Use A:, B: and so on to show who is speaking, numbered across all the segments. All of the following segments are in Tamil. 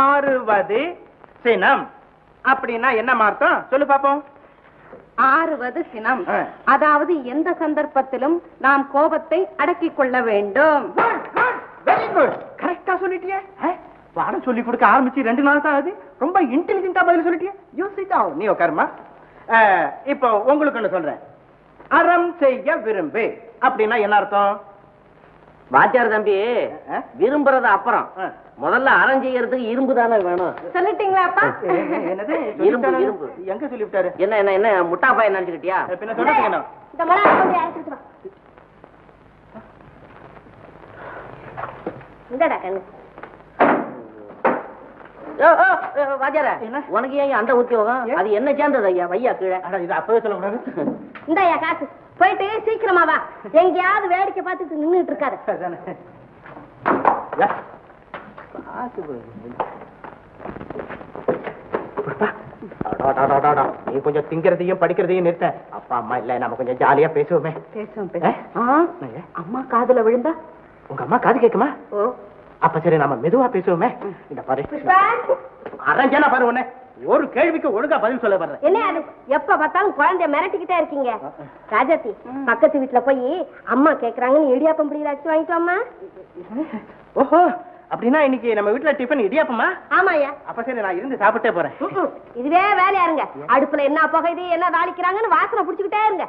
A: ஆறுவது சினம். அப்படின்னா என்ன அர்த்தம் சொல்லு பாப்போம்.
B: ஆறுவது சினம். அதாவது எந்த சந்தர்ப்பத்திலும் நாம் கோபத்தை அடக்கிக் கொள்ள வேண்டும்.
A: வெரி குட் கரெக்டா சொல்லிட்டியே? பாடம் சொல்லி கொடுக்க ஆரம்பிச்சு ரெண்டு நாள் தான் ஆகுது. ரொம்ப இன்டெலிஜென்ட்டா பதில் சொல்லிட்டியே? யோசிச்சா நீ உட்காருமா இப்போ உங்களுக்கு ஒண்ணு சொல்றேன். அறம் செய்ய விரும்பு. அப்படின்னா என்ன அர்த்தம்?
C: வாத்தியார் தம்பி? விரும்புறது அப்புறம். முதல்ல அறம் செய்யறதுக்கு இரும்பு தானே வேணும்
A: என்னது?
C: இரும்பு? இரும்பு.
A: எங்க சொல்லிவிட்டாரு?
C: என்ன என்ன என்ன முட்டா பையன் நினைச்சுக்கிட்டியா
A: பின்ன சொல்லுங்க என்ன
B: இந்த அழைச்சிட்டு வா. இந்தடா கண்ணு.
C: ஓ, ஓ, ஓ, வாத்தியார
A: என்ன?
C: உனக்கு ஏன் அந்த உத்தியோகம்? அது என்ன சேர்ந்தது ஐயா வையா கீழே.
A: அட இது அப்பவே சொல்லக்கூடாது.
B: இந்தாயா காசு. போயிட்டு சீக்கிரமா வா. எங்கேயாவது வேடிக்கை பார்த்துட்டு நின்னுட்டு இருக்காரு.
A: நீ கொஞ்சம் திங்கிறதையும் படிக்கிறதையும் நிறுத்த. அப்பா அம்மா இல்ல நம்ம கொஞ்சம் ஜாலியா பேசுவோமே.
B: பேசுவோம் அம்மா காதுல விழுந்தா?
A: உங்க அம்மா காது கேக்குமா?
B: ஓ.
A: அப்ப சரி நம்ம மெதுவா பேசுவோமே. இந்த பாரு அரஞ்சனா பாரு உன்னை. ஒரு கேள்விக்கு ஒழுங்கா பதில் சொல்ல
B: என்ன அது? எப்ப பார்த்தாலும் குழந்தைய மிரட்டிக்கிட்டே இருக்கீங்க. ராஜாத்தி பக்கத்து வீட்டுல போய் அம்மா கேக்குறாங்கன்னு இடியாப்பம் பிடிக்கிறாச்சு வாங்கிட்டு வாம்மா.
A: ஓஹோ அப்படின்னா இன்னைக்கு நம்ம வீட்டுல டிஃபன் இடியாப்பமா?
B: ஆமாயா
A: அப்ப சரி நான் இருந்து சாப்பிட்டே போறேன்.
B: இதுவே வேலையா இருங்க. அடுப்புல என்ன புகையுது என்ன தாளிக்கிறாங்கன்னு வாசனை புடிச்சுக்கிட்டே இருங்க.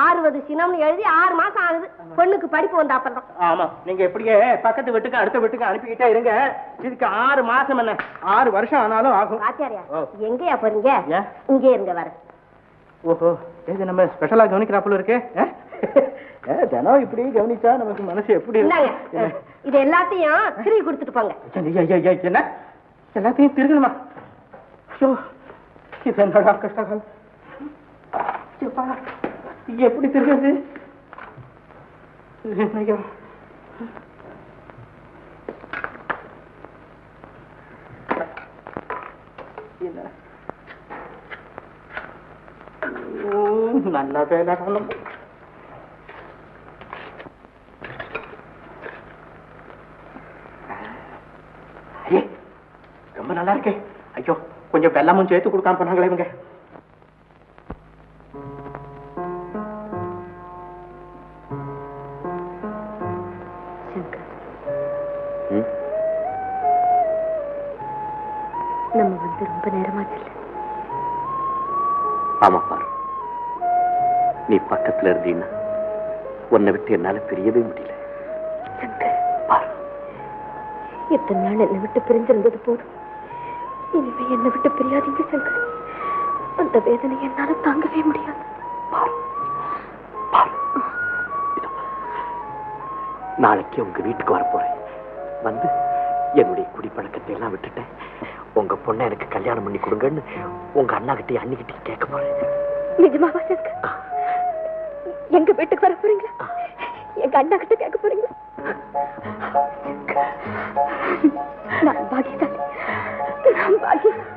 B: ஆறுவது சினம்னு எழுதி ஆறு மாசம் ஆகுது. பொண்ணுக்கு படிப்பு வந்த அப்புறம்
A: ஆமா. நீங்க இப்படியே பக்கத்து வீட்டுக்கு அடுத்த வீட்டுக்கு அனுப்பிக்கிட்டே இருங்க. இதுக்கு ஆறு மாசம் என்ன? ஆறு வருஷம் ஆனாலும் ஆகும்.
B: ஆச்சாரியா. எங்கயா போறீங்க? இங்கே இருங்க வர.
A: ஓஹோ. இது நம்ம ஸ்பெஷலா கவனிக்கிறாப்புல இருக்கு? தினம் இப்படி கவனிச்சா நமக்கு மனசு எப்படி இருக்கும்?
B: இது எல்லாத்தையும் திருவி கொடுத்துட்டு போங்க.
A: என்ன? எல்லாத்தையும் திருகணுமா ஐயோ இது என்னடா கஷ்டகாலம் எப்படி திருகிறது ஐயோ. என்ன? ம், நல்ல வேலை ஐயே, ரொம்ப நல்லா இருக்கே. ஐயோ கொஞ்சம் வெள்ளமும் சேர்த்து கொடுக்காம பண்ணாங்களே இவங்க.
B: நம்ம வந்து ரொம்ப நேரமாச்சு
C: ஆமா பாரு. நீ பக்கத்துல இருந்தீன்னா உன்னை விட்டு என்னால பிரியவே முடியல.
B: எத்தனை நாள் என்னை விட்டு பிரிஞ்சிருந்தது போதும்? இனிமே என்னை விட்டு பிரியாதீங்க சங்கர். அந்த வேதனை என்னால தாங்கவே முடியாது.
C: நாளைக்கு உங்க வீட்டுக்கு வரப் போறேன். வந்து என்னுடைய குடிப்பழக்கத்தை எல்லாம் விட்டுட்டேன். உங்க பொண்ணை எனக்கு கல்யாணம் பண்ணி கொடுங்கன்னு உங்க அண்ணா கிட்டயும் அண்ணிக்கிட்டையும் கேட்க போறேன்.
B: நிஜமாவா சங்கர். எங்க வீட்டுக்கு வர போறீங்களா? எங்க அண்ணா கிட்ட கேட்க போறீங்களா? நான் பாகியசாலி நான் பாகியசாலி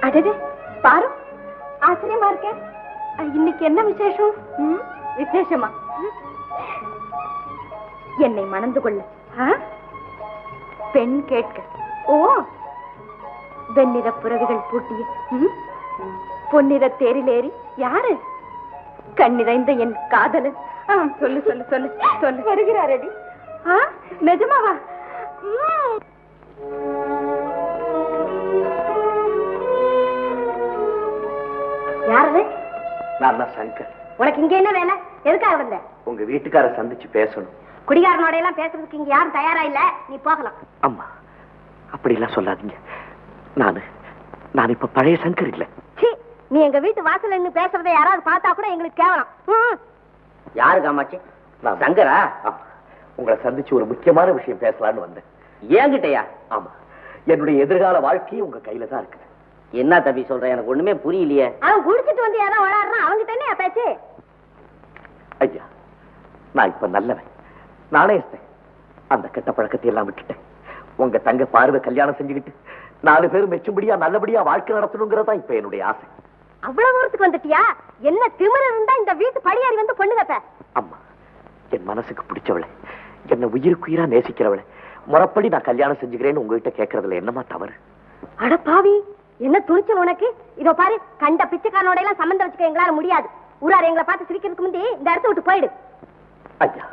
B: அடடே பாரு. ஆச்சரியமா இருக்கேன் இன்னைக்கு என்ன விசேஷம்? விசேஷமா? என்னை மணந்து கொள்ள. பெண் கேட்க. ஓ! வெண்ணிற புறவிகள் பூட்டிய பொன்னிற தேரிலேறி யாரு? கண்ணிறைந்த என் காதலன். சொல்லு சொல்லு சொல்லு சொல்லு. வருகிறாரடி. ஆ நிஜமாவா. யாரது?
C: நான் தான் சங்கர்.
B: உனக்கு இங்க என்ன வேலை? எதுக்காக வந்த?
C: உங்க வீட்டுக்கார சந்திச்சு பேசணும்.
B: குடிகாரனோட எல்லாம் பேசுறதுக்கு இங்க யாரும் தயாரா இல்ல? நீ போகலாம்.
C: அம்மா அப்படிலாம் சொல்லாதீங்க. நானு நான் இப்ப பழைய சங்கர் இல்ல.
B: நீ எங்க வீட்டு வாசல்ல நின்னு பேசுறதை யாராவது பார்த்தா கூட எங்களுக்கு கேவலம்.
C: யாரு காமாட்சி? நான் சங்கரா? உங்களை சந்திச்சு ஒரு முக்கியமான விஷயம் பேசலாம்னு வந்தேன். ஏங்கிட்டயா? ஆமா. என்னுடைய எதிர்கால வாழ்க்கையும் உங்க கையில தான் இருக்குது. என்ன தம்பி சொல்ற? எனக்கு ஒண்ணுமே புரியலையே.
B: அவன் குடிச்சிட்டு வந்து யாரோ விளையாடுறான் அவங்க தானே பேச்சு?
C: ஐயா நான் இப்ப நல்லவன். நானே இருந்தேன் அந்த கெட்ட பழக்கத்தை எல்லாம் விட்டுட்டேன். உங்க தங்க பார்வை கல்யாணம் செஞ்சுக்கிட்டு நாலு பேரும் மெச்சும்படியா நல்லபடியா வாழ்க்கை நடத்தணுங்கிறதா இப்ப என்னுடைய ஆசை.
B: அவ்வளவு தூரத்துக்கு வந்துட்டியா? என்ன திமிர இருந்தா இந்த வீட்டு படியாரி வந்து பொண்ணு கத்த
C: அம்மா என் மனசுக்கு பிடிச்சவளை. என்ன உயிருக்குயிரா நேசிக்கிறவளை. முறப்படி நான் கல்யாணம் செஞ்சுக்கிறேன்னு உங்ககிட்ட கேட்கறதுல என்னமா தவறு?
D: அட பாவி என்ன துணிச்சல் உனக்கு? இதோ பாரு கண்ட பிச்சைக்காரனோட எல்லாம் சம்பந்தம் வச்சுக்க எங்களால முடியாது. ஊரார் எங்களை பார்த்து சிரிக்கிறதுக்கு முந்தி இந்த இடத்த விட்டு போயிடு.
C: ஐயா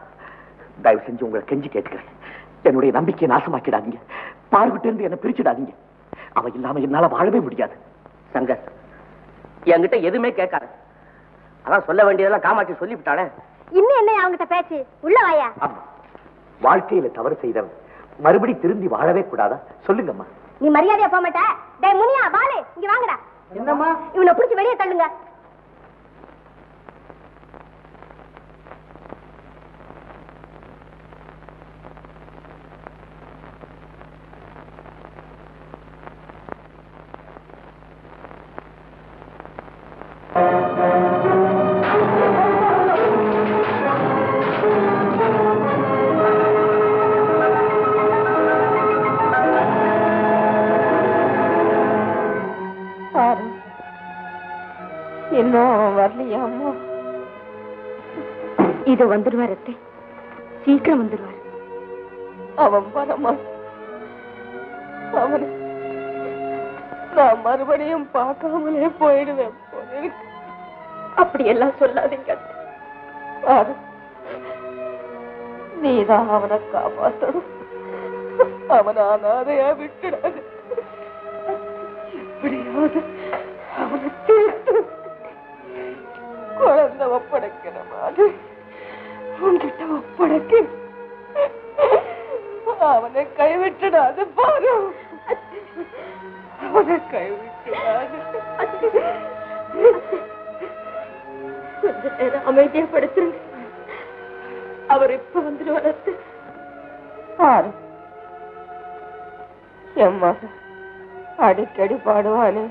C: தயவு செஞ்சு உங்களை கெஞ்சி கேட்டுக்கிறேன். என்னுடைய நம்பிக்கையை நாசமாக்கிடாதீங்க. பார்விட்டு இருந்து என்ன பிரிச்சிடாதீங்க. அவ இல்லாம என்னால வாழவே முடியாது.
E: சங்கர் என்கிட்ட எதுவுமே கேட்காத. அதான் சொல்ல வேண்டியதெல்லாம் காமாட்சி சொல்லிவிட்டாளே.
D: இன்னும் என்ன அவங்கிட்ட பேச்சு? உள்ள வாயா.
C: வாழ்க்கையில தவறு செய்தவன். மறுபடி திரும்பி வாழவே கூடாதா? சொல்லுங்கம்மா.
D: நீ மரியாதையா போக மாட்ட. டேய் முனியா பாலு இங்க வாங்கடா.
E: என்னம்மா?
D: இவனை பிடிச்சு வெளியே தள்ளுங்க. இது வந்துடுவார் அத்தை. சீக்கிரம் வந்துடுவார்
F: அவன் வரமா அவனை நான் மறுபடியும் பார்க்காமலே போயிடுவேன் அப்படி எல்லாம் சொல்லாதீங்க நீதான் அவனை காப்பாற்றணும் அவனை அனாதையா விட்டுடாது. எப்படியாவது அவனை தீர்த்து குழந்தை ஒப்படைக்கிற மாதிரி உன்கிட்ட ஒப்படைக்க. அவனை கைவிட்டுடாது பாரு அவனை கைவிட்டுடாது. அமைதியா படுத்துருங்க. அவர் இப்ப வந்துட்டு வளர்த்து. பாரு. என் மகன் அடிக்கடி பாடுவானே.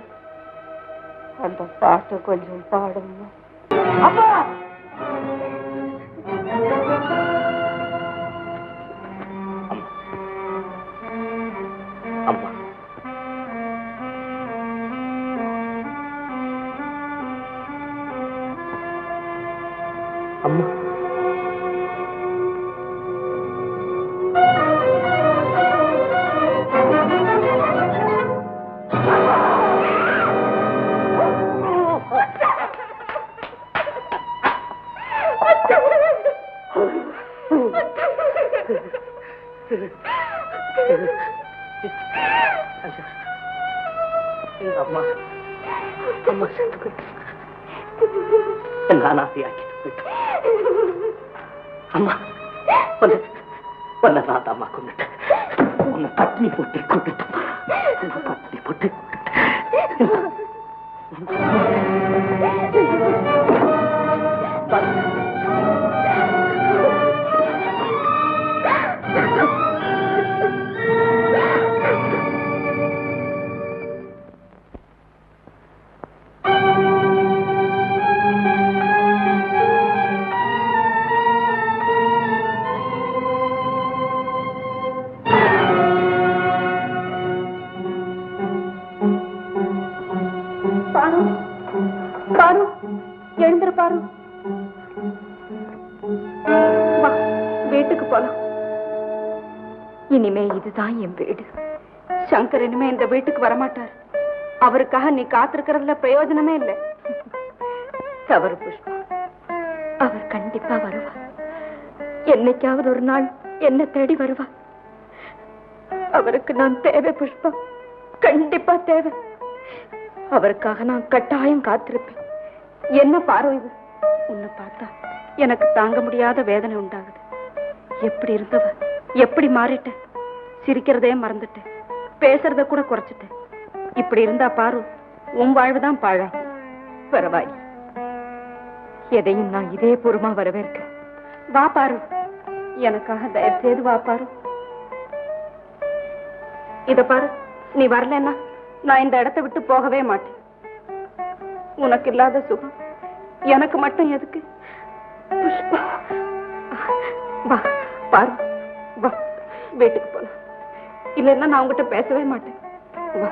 F: அந்த பாட்டை கொஞ்சம் பாடுமா
E: அப்பா!
C: அம்மா
E: எங்க அம்மா அம்மா செத்து அம்மா உன்னை நான் அம்மா கொண்டுட்டேன். உன்னை பட்னி போட்டு கொண்டுட்டேன்
D: எழுந்துரு பாரு வீட்டுக்கு போலாம். இனிமே இதுதான் என் வீடு. சங்கர் இனிமே இந்த வீட்டுக்கு வரமாட்டார். அவருக்காக நீ காத்திருக்கிறதுல பிரயோஜனமே இல்லை. தவறு புஷ்பா. அவர் கண்டிப்பா வருவார். என்னைக்காவது ஒரு நாள் என்ன தேடி வருவார். அவருக்கு நான் தேவை புஷ்பா. கண்டிப்பா தேவை. அவருக்காக நான் கட்டாயம் காத்திருப்பேன். என்ன பாரோ இது? உன்னை பார்த்தா எனக்கு தாங்க முடியாத வேதனை உண்டாகுது. எப்படி இருந்தவ? எப்படி மாறிட்டேன் சிரிக்கிறதே மறந்துட்டேன் பேசுறத கூட குறைச்சிட்டேன் இப்படி இருந்தா பாரு உன் வாழ்வுதான் பாழா பரவாயில் எதையும் நான் இதே பூர்வமா வரவேற்கிறேன் வா பாரு. எனக்காக தயவு செய்து வா பாரு. இத பாரு நீ வரலன்னா நான் இந்த இடத்தை விட்டு போகவே மாட்டேன். உனக்கு இல்லாத சுகம். எனக்கு மட்டும் எதுக்கு? புஷ்பா. வா பாரு. வா வீட்டுக்கு போலாம். இல்லைன்னா நான் உங்ககிட்ட பேசவே மாட்டேன். வா.